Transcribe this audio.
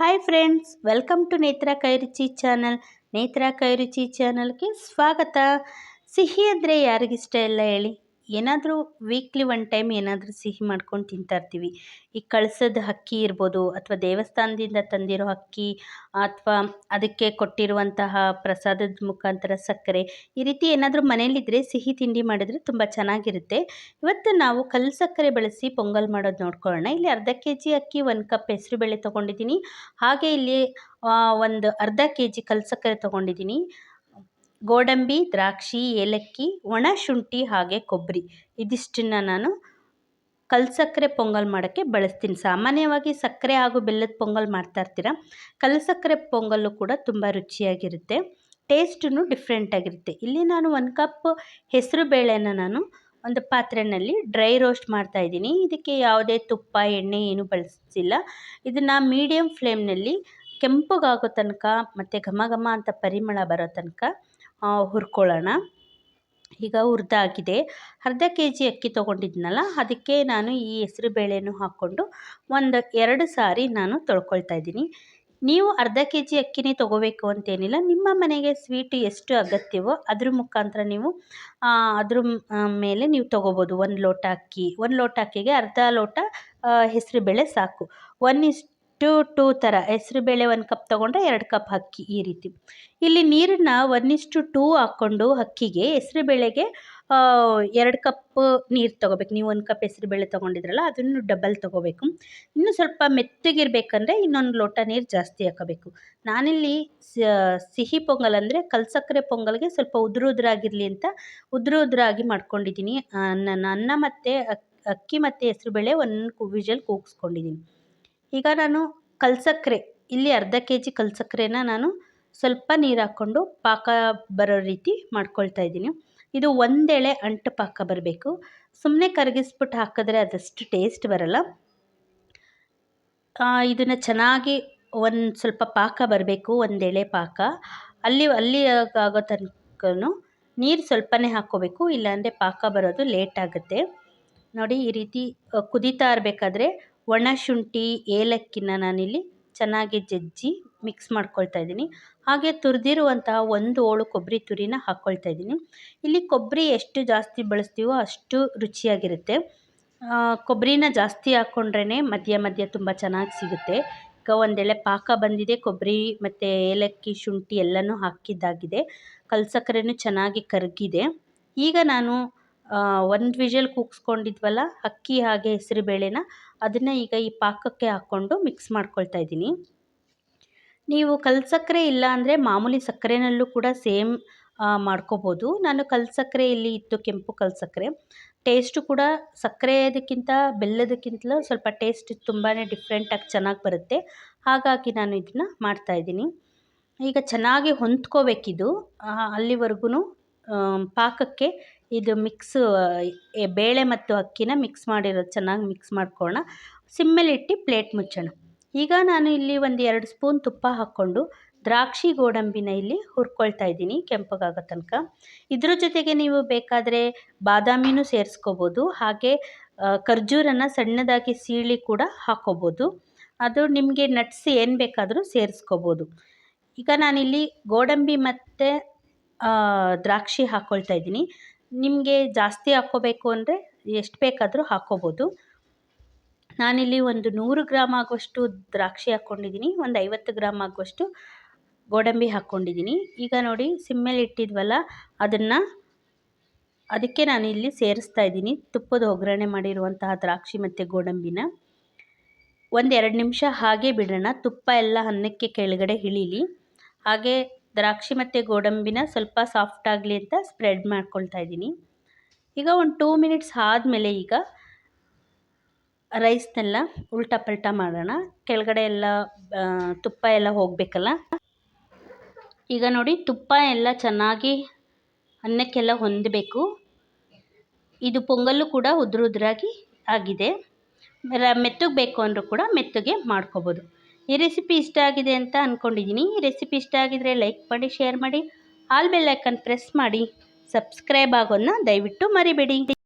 Hi friends welcome to ನೇತ್ರ ಕೈರುಚಿ channel ನೇತ್ರ ಕೈರುಚಿ ಚಾನಲ್ಗೆ ಸ್ವಾಗತ. ಸಿಹಿ ಅಂದರೆ ಯಾರಿಗಿಷ್ಟ ಇಲ್ಲ ಹೇಳಿ. ಏನಾದರೂ ವೀಕ್ಲಿ ಒನ್ ಟೈಮ್ ಏನಾದರೂ ಸಿಹಿ ಮಾಡ್ಕೊಂಡು ತಿಂತಾ ಇರ್ತೀವಿ. ಈ ಕಳ್ಸದ ಅಕ್ಕಿ ಇರ್ಬೋದು, ಅಥವಾ ದೇವಸ್ಥಾನದಿಂದ ತಂದಿರೋ ಅಕ್ಕಿ ಅಥವಾ ಅದಕ್ಕೆ ಕೊಟ್ಟಿರುವಂತಹ ಪ್ರಸಾದದ ಮುಖಾಂತರ ಸಕ್ಕರೆ, ಈ ರೀತಿ ಏನಾದರೂ ಮನೇಲಿದ್ದರೆ ಸಿಹಿ ತಿಂಡಿ ಮಾಡಿದರೆ ತುಂಬ ಚೆನ್ನಾಗಿರುತ್ತೆ. ಇವತ್ತು ನಾವು ಕಲ್ ಸಕ್ಕರೆ ಬಳಸಿ ಪೊಂಗಲ್ ಮಾಡೋದು ನೋಡ್ಕೊಳ್ಳೋಣ. ಇಲ್ಲಿ ಅರ್ಧ ಕೆ ಜಿ ಅಕ್ಕಿ, ಒಂದು ಕಪ್ ಹೆಸರುಬೇಳೆ ತೊಗೊಂಡಿದ್ದೀನಿ. ಹಾಗೆ ಇಲ್ಲಿ ಒಂದು ಅರ್ಧ ಕೆ ಜಿ ಕಲ್ಸಕ್ಕರೆ ತೊಗೊಂಡಿದ್ದೀನಿ. ಗೋಡಂಬಿ, ದ್ರಾಕ್ಷಿ, ಏಲಕ್ಕಿ, ಒಣ ಶುಂಠಿ ಹಾಗೆ ಕೊಬ್ಬರಿ. ಇದಿಷ್ಟನ್ನು ನಾನು ಕಲ್ಸಕ್ಕರೆ ಪೊಂಗಲ್ ಮಾಡೋಕ್ಕೆ ಬಳಸ್ತೀನಿ. ಸಾಮಾನ್ಯವಾಗಿ ಸಕ್ಕರೆ ಹಾಗೂ ಬೆಲ್ಲದ ಪೊಂಗಲ್ ಮಾಡ್ತಾ ಇರ್ತೀರ? ಕಲ್ಲು ಸಕ್ಕರೆ ಪೊಂಗಲ್ಲು ಕೂಡ ತುಂಬ ರುಚಿಯಾಗಿರುತ್ತೆ. ಟೇಸ್ಟೂ ಡಿಫ್ರೆಂಟಾಗಿರುತ್ತೆ ಇಲ್ಲಿ ನಾನು ಒಂದು ಕಪ್ ಹೆಸರು ಬೇಳೆನ ನಾನು ಒಂದು ಪಾತ್ರೆಯಲ್ಲಿ ಡ್ರೈ ರೋಸ್ಟ್ ಮಾಡ್ತಾ ಇದ್ದೀನಿ. ಇದಕ್ಕೆ ಯಾವುದೇ ತುಪ್ಪ, ಎಣ್ಣೆ ಏನು ಬಳಸಿಲ್ಲ. ಇದನ್ನು ಮೀಡಿಯಮ್ ಫ್ಲೇಮ್ನಲ್ಲಿ ಕೆಂಪಗಾಗೋ ತನಕ ಮತ್ತು ಘಮ ಘಮ ಅಂತ ಪರಿಮಳ ಬರೋ ತನಕ ಹುರ್ಕೊಳ್ಳೋಣ. ಈಗ ಹುರಿದಾಗಿದೆ. ಅರ್ಧ ಕೆ ಜಿ ಅಕ್ಕಿ ತೊಗೊಂಡಿದ್ನಲ್ಲ, ಅದಕ್ಕೆ ನಾನು ಈ ಹೆಸ್ರು ಬೇಳೆನೂ ಹಾಕ್ಕೊಂಡು ಒಂದು ಎರಡು ಸಾರಿ ನಾನು ತೊಳ್ಕೊಳ್ತಾ ಇದ್ದೀನಿ. ನೀವು ಅರ್ಧ ಕೆ ಜಿ ಅಕ್ಕಿನೇ ತೊಗೋಬೇಕು ಅಂತೇನಿಲ್ಲ, ನಿಮ್ಮ ಮನೆಗೆ ಸ್ವೀಟ್ ಎಷ್ಟು ಅಗತ್ಯವೋ ಅದ್ರ ಮುಖಾಂತರ ನೀವು ಅದ್ರ ಮೇಲೆ ನೀವು ತೊಗೋಬೋದು. ಒಂದು ಲೋಟ ಅಕ್ಕಿ, ಒಂದು ಲೋಟ ಅಕ್ಕಿಗೆ ಅರ್ಧ ಲೋಟ ಹೆಸರುಬೇಳೆ ಸಾಕು. ಒನ್ ಇಷ್ಟು ಟು ಟೂ ಥರ ಬೇಳೆ ಒಂದು ಕಪ್ ತೊಗೊಂಡ್ರೆ ಎರಡು ಕಪ್ ಅಕ್ಕಿ ಈ ರೀತಿ. ಇಲ್ಲಿ ನೀರನ್ನ ಒನ್ ಇಷ್ಟು ಟೂ ಹಾಕ್ಕೊಂಡು ಅಕ್ಕಿಗೆ ಬೇಳೆಗೆ ಎರಡು ಕಪ್ ನೀರು ತೊಗೋಬೇಕು. ನೀವು ಒಂದು ಕಪ್ ಬೇಳೆ ತೊಗೊಂಡಿದ್ರಲ್ಲ, ಅದನ್ನು ಡಬಲ್ ತೊಗೋಬೇಕು. ಇನ್ನೂ ಸ್ವಲ್ಪ ಮೆತ್ತಗಿರ್ಬೇಕಂದ್ರೆ ಇನ್ನೊಂದು ಲೋಟ ನೀರು ಜಾಸ್ತಿ ಹಾಕೋಬೇಕು. ನಾನಿಲ್ಲಿ ಸಿಹಿ ಪೊಂಗಲ್ ಅಂದರೆ ಕಲ್ಸಕ್ಕರೆ ಪೊಂಗಲ್ಗೆ ಸ್ವಲ್ಪ ಉದುರು ಉದುರಾಗಿರಲಿ ಅಂತ ಉದುರು ಉದುರಾಗಿ ಮಾಡ್ಕೊಂಡಿದ್ದೀನಿ. ನನ್ನ ಅನ್ನ ಮತ್ತು ಅಕ್ಕಿ ಮತ್ತು ಬೇಳೆ ಒಂದು ವಿಜಲ್ ಕೂಗಿಸ್ಕೊಂಡಿದ್ದೀನಿ. ಈಗ ನಾನು ಕಲ್ಸಕ್ಕರೆ ಇಲ್ಲಿ ಅರ್ಧ ಕೆ ಜಿ ಕಲ್ಸಕ್ಕರೆನ ನಾನು ಸ್ವಲ್ಪ ನೀರು ಹಾಕ್ಕೊಂಡು ಪಾಕ ಬರೋ ರೀತಿ ಮಾಡ್ಕೊಳ್ತಾ ಇದ್ದೀನಿ. ಇದು ಒಂದೆಳೆ ಅಂಟು ಪಾಕ ಬರಬೇಕು. ಸುಮ್ಮನೆ ಕರಗಿಸ್ಬಿಟ್ಟು ಹಾಕಿದ್ರೆ ಅದಷ್ಟು ಟೇಸ್ಟ್ ಬರಲ್ಲ. ಇದನ್ನು ಚೆನ್ನಾಗಿ ಒಂದು ಸ್ವಲ್ಪ ಪಾಕ ಬರಬೇಕು, ಒಂದೆಳೆ ಪಾಕ. ಅಲ್ಲಿ ಅಲ್ಲಿ ಆಗೋ ತನಕನೂ ನೀರು ಸ್ವಲ್ಪನೇ ಹಾಕ್ಕೋಬೇಕು ಇಲ್ಲಾಂದರೆ ಪಾಕ ಬರೋದು ಲೇಟ್ ಆಗುತ್ತೆ. ನೋಡಿ ಈ ರೀತಿ ಕುದೀತಾ ಇರಬೇಕಾದ್ರೆ ಒಣ ಶುಂಠಿ, ಏಲಕ್ಕಿನ ನಾನಿಲ್ಲಿ ಚೆನ್ನಾಗಿ ಜಜ್ಜಿ ಮಿಕ್ಸ್ ಮಾಡ್ಕೊಳ್ತಾ ಇದ್ದೀನಿ. ಹಾಗೆ ತುರಿದಿರುವಂತಹ ಒಂದು ಹೋಳು ಕೊಬ್ಬರಿ ತುರಿನ ಹಾಕ್ಕೊಳ್ತಾ ಇದ್ದೀನಿ. ಇಲ್ಲಿ ಕೊಬ್ಬರಿ ಎಷ್ಟು ಜಾಸ್ತಿ ಬಳಸ್ತೀವೋ ಅಷ್ಟು ರುಚಿಯಾಗಿರುತ್ತೆ. ಕೊಬ್ಬರಿನ ಜಾಸ್ತಿ ಹಾಕ್ಕೊಂಡ್ರೇ ಮಧ್ಯ ಮಧ್ಯ ತುಂಬ ಚೆನ್ನಾಗಿ ಸಿಗುತ್ತೆ. ಈಗ ಒಂದೆಳೆ ಪಾಕ ಬಂದಿದೆ, ಕೊಬ್ಬರಿ ಮತ್ತು ಏಲಕ್ಕಿ, ಶುಂಠಿ ಎಲ್ಲನೂ ಹಾಕಿದ್ದಾಗಿದೆ. ಕಲ್ಸಕ್ಕರೆನೂ ಚೆನ್ನಾಗಿ ಕರಗಿದೆ. ಈಗ ನಾನು ಒಂದು ವಿಷಲ್ ಕೂಗಿಸ್ಕೊಂಡಿದ್ವಲ್ಲ, ಅಕ್ಕಿ ಹಾಗೆ ಹೆಸರು ಬೇಳೆನ, ಅದನ್ನು ಈಗ ಈ ಪಾಕಕ್ಕೆ ಹಾಕ್ಕೊಂಡು ಮಿಕ್ಸ್ ಮಾಡ್ಕೊಳ್ತಾ ಇದ್ದೀನಿ. ನೀವು ಕಲ್ ಸಕ್ಕರೆ ಇಲ್ಲ ಅಂದರೆ ಮಾಮೂಲಿ ಸಕ್ಕರೆನಲ್ಲೂ ಕೂಡ ಸೇಮ್ ಮಾಡ್ಕೋಬೋದು. ನಾನು ಕಲ್ ಸಕ್ಕರೆ ಇಲ್ಲಿ ಇತ್ತು ಕೆಂಪು ಕಲ್ ಸಕ್ಕರೆ. ಟೇಸ್ಟು ಕೂಡ ಸಕ್ಕರೆದಕ್ಕಿಂತ ಬೆಲ್ಲದಕ್ಕಿಂತಲೂ ಸ್ವಲ್ಪ ಟೇಸ್ಟ್ ತುಂಬಾ ಡಿಫ್ರೆಂಟಾಗಿ ಚೆನ್ನಾಗಿ ಬರುತ್ತೆ. ಹಾಗಾಗಿ ನಾನು ಇದನ್ನ ಮಾಡ್ತಾಯಿದ್ದೀನಿ ಈಗ ಚೆನ್ನಾಗಿ ಹೊಂದ್ಕೋಬೇಕಿದು ಅಲ್ಲಿವರೆಗೂ ಪಾಕಕ್ಕೆ ಇದು ಮಿಕ್ಸ್ ಬೇಳೆ ಮತ್ತು ಅಕ್ಕಿನ ಮಿಕ್ಸ್ ಮಾಡಿರೋದು, ಚೆನ್ನಾಗಿ ಮಿಕ್ಸ್ ಮಾಡ್ಕೊಳ್ಳೋಣ. ಸಿಮ್ಮಲ್ಲಿಟ್ಟು ಪ್ಲೇಟ್ ಮುಚ್ಚೋಣ. ಈಗ ನಾನು ಇಲ್ಲಿ ಒಂದು ಎರಡು ಸ್ಪೂನ್ ತುಪ್ಪ ಹಾಕ್ಕೊಂಡು ದ್ರಾಕ್ಷಿ ಗೋಡಂಬಿನ ಇಲ್ಲಿ ಹುರ್ಕೊಳ್ತಾ ಇದ್ದೀನಿ ಕೆಂಪಗಾಗೋ ತನಕ. ಇದ್ರ ಜೊತೆಗೆ ನೀವು ಬೇಕಾದರೆ ಬಾದಾಮಿನೂ ಸೇರಿಸ್ಕೋಬೋದು, ಹಾಗೆ ಖರ್ಜೂರನ ಸಣ್ಣದಾಗಿ ಸೀಳಿ ಕೂಡ ಹಾಕ್ಕೋಬೋದು ಅದು ನಿಮಗೆ ನಟ್ಸ್ ಏನು ಬೇಕಾದರೂ ಸೇರಿಸ್ಕೋಬೋದು. ಈಗ ನಾನಿಲ್ಲಿ ಗೋಡಂಬಿ ಮತ್ತು ದ್ರಾಕ್ಷಿ ಹಾಕ್ಕೊಳ್ತಾ ಇದ್ದೀನಿ. ನಿಮಗೆ ಜಾಸ್ತಿ ಹಾಕ್ಕೋಬೇಕು ಅಂದರೆ ಎಷ್ಟು ಬೇಕಾದರೂ ಹಾಕ್ಕೋಬೋದು. ನಾನಿಲ್ಲಿ ಒಂದು ನೂರು ಗ್ರಾಮ್ ಆಗುವಷ್ಟು ದ್ರಾಕ್ಷಿ ಹಾಕ್ಕೊಂಡಿದ್ದೀನಿ. ಒಂದು ಐವತ್ತು ಗ್ರಾಮ್ ಆಗುವಷ್ಟು ಗೋಡಂಬಿ ಹಾಕ್ಕೊಂಡಿದ್ದೀನಿ. ಈಗ ನೋಡಿ, ಸಿಮ್ಮೇಲೆ ಇಟ್ಟಿದ್ವಲ್ಲ, ಅದನ್ನು ಅದಕ್ಕೆ ನಾನು ಇಲ್ಲಿ ಸೇರಿಸ್ತಾ ಇದ್ದೀನಿ. ತುಪ್ಪದ ಒಗ್ಗರಣೆ ಮಾಡಿರುವಂತಹ ದ್ರಾಕ್ಷಿ ಮತ್ತು ಗೋಡಂಬಿನ. ಒಂದೆರಡು ನಿಮಿಷ ಹಾಗೆ ಬಿಡೋಣ. ತುಪ್ಪ ಎಲ್ಲ ಅನ್ನಕ್ಕೆ ಕೆಳಗಡೆ ಇಳೀಲಿ. ಹಾಗೆ ದ್ರಾಕ್ಷಿ ಮತ್ತು ಗೋಡಂಬಿನ ಸ್ವಲ್ಪ ಸಾಫ್ಟ್ ಆಗಲಿ ಅಂತ ಸ್ಪ್ರೆಡ್ ಮಾಡ್ಕೊಳ್ತಾ ಇದ್ದೀನಿ. ಈಗ ಒಂದು ಟೂ ಮಿನಿಟ್ಸ್ ಆದಮೇಲೆ ಈಗ ರೈಸ್ನೆಲ್ಲ ಉಲ್ಟಾ ಪಲ್ಟಾ ಮಾಡೋಣ. ಕೆಳಗಡೆ ಎಲ್ಲ ತುಪ್ಪ ಎಲ್ಲ ಹೋಗಬೇಕಲ್ಲ? ಈಗ ನೋಡಿ ತುಪ್ಪ ಎಲ್ಲ ಚೆನ್ನಾಗಿ ಅನ್ನಕ್ಕೆಲ್ಲ ಹೊಂದಬೇಕು. ಇದು ಪೊಂಗಲ್ಲು ಕೂಡ ಉದುರುದ್ರಾಗಿ ಆಗಿದೆ. ಮೆತ್ತಗೆ ಬೇಕು ಅಂದರೂ ಕೂಡ ಮೆತ್ತಗೆ ಮಾಡ್ಕೋಬೋದು. ಈ ರೆಸಿಪಿ ಇಷ್ಟ ಆಗಿದೆ ಅಂತ ಅಂದ್ಕೊಂಡಿದ್ದೀನಿ ಈ ರೆಸಿಪಿ ಇಷ್ಟ ಆಗಿದ್ರೆ ಲೈಕ್ ಮಾಡಿ ಶೇರ್ ಮಾಡಿ ಆಲ್ ಬೆಲ್ ಐಕನ್ ಪ್ರೆಸ್ ಮಾಡಿ ಸಬ್ಸ್ಕ್ರೈಬ್ ಆಗೋದನ್ನ ದಯವಿಟ್ಟು ಮರಿಬೇಡಿ.